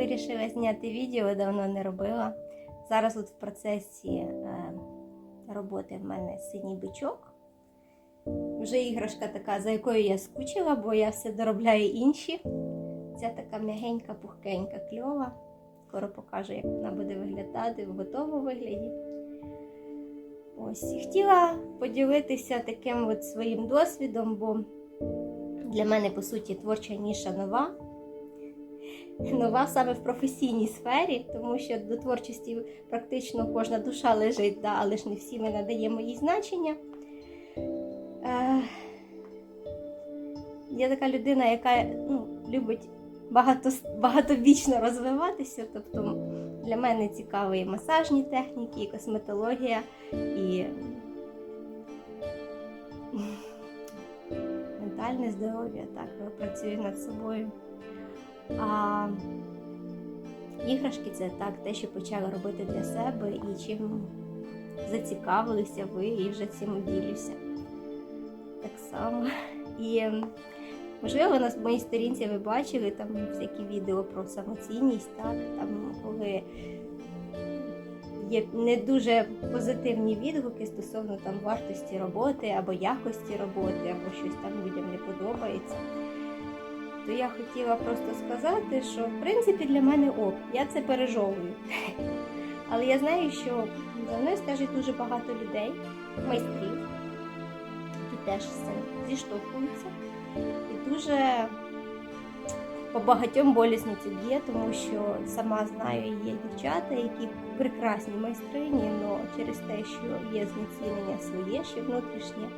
вирішила зняти відео, давно не робила. Зараз от в процесі е, роботи в мене синій бичок. Вже іграшка така, за якою я скучила, бо я все доробляю інші. Ця така м'ягенька, пухкенька, кльова. Скоро покажу, як вона буде виглядати в готовому вигляді. Ось, і хотіла поділитися таким от своїм досвідом, бо для мене, по суті, творча ніша нова. Нова саме в професійній сфері, тому що до творчості практично кожна душа лежить, да, але ж не всі ми надаємо їй значення. Е, я така людина, яка ну, любить багато, багатобічно розвиватися. Тобто для мене цікаві і масажні техніки, і косметологія, і ментальне здоров'я, так, працюю над собою. А іграшки це так, те, що почала робити для себе, і чим зацікавилися ви, і вже цим ділюся. Так само. І можливо, на моїй сторінці ви бачили там всякі відео про самоцінність, так, там, коли є не дуже позитивні відгуки стосовно там вартості роботи або якості роботи, або щось там людям не подобається то я хотіла просто сказати, що в принципі для мене ок, я це пережовую. Але я знаю, що за мною стежить дуже багато людей, майстрів, які теж зіштовхуються. І дуже по багатьом болісно це б'є, тому що сама знаю, є дівчата, які прекрасні майстрині, але через те, що є знецінення своє, ще внутрішнє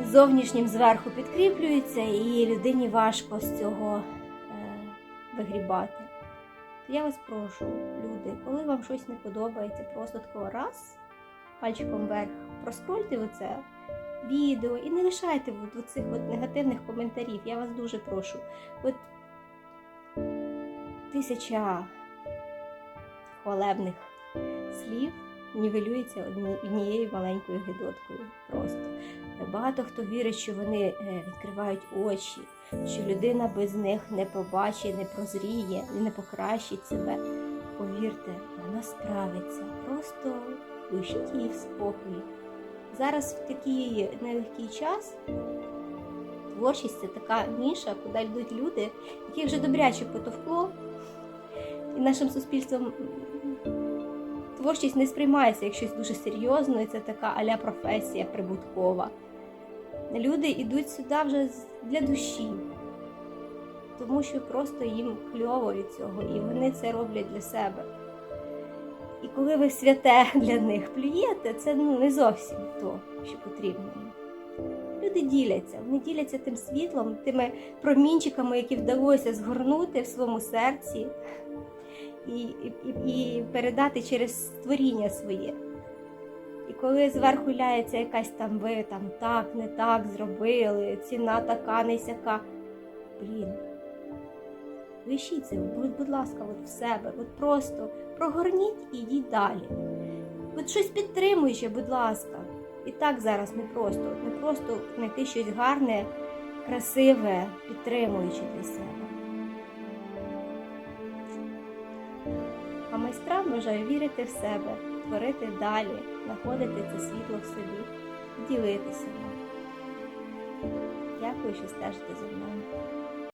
зовнішнім зверху підкріплюється, і людині важко з цього е, вигрібати. То я вас прошу, люди, коли вам щось не подобається, просто такого раз пальчиком вверх проскрольте оце відео і не лишайте от, цих от негативних коментарів. Я вас дуже прошу. От тисяча хвалебних слів нівелюється однією маленькою гидоткою. Просто багато хто вірить, що вони е, відкривають очі, що людина без них не побачить, не прозріє і не покращить себе. Повірте, вона справиться. Просто лишіть її в спокої. Зараз в такий нелегкий час творчість це така ніша, куди йдуть люди, які вже добряче потовкло, і нашим суспільством творчість не сприймається як щось дуже серйозно, і це така аля професія прибуткова. Люди йдуть сюди вже для душі, тому що просто їм кльово від цього, і вони це роблять для себе. І коли ви святе для них плюєте, це ну, не зовсім то, що потрібно. Люди діляться, вони діляться тим світлом, тими промінчиками, які вдалося згорнути в своєму серці і, і, і передати через створіння своє. І коли зверху ляється якась там ви там так, не так зробили, ціна така, не сяка. Блін. Лишіть це, будь, будь ласка, от в себе. От просто прогорніть і йдіть далі. От щось підтримуюче, будь ласка. І так зараз не просто. Не просто знайти щось гарне, красиве, підтримуюче для себе. А майстрам бажаю вірити в себе, творити далі, знаходити це світло в собі, ділитися. Дякую, що стежите за мною.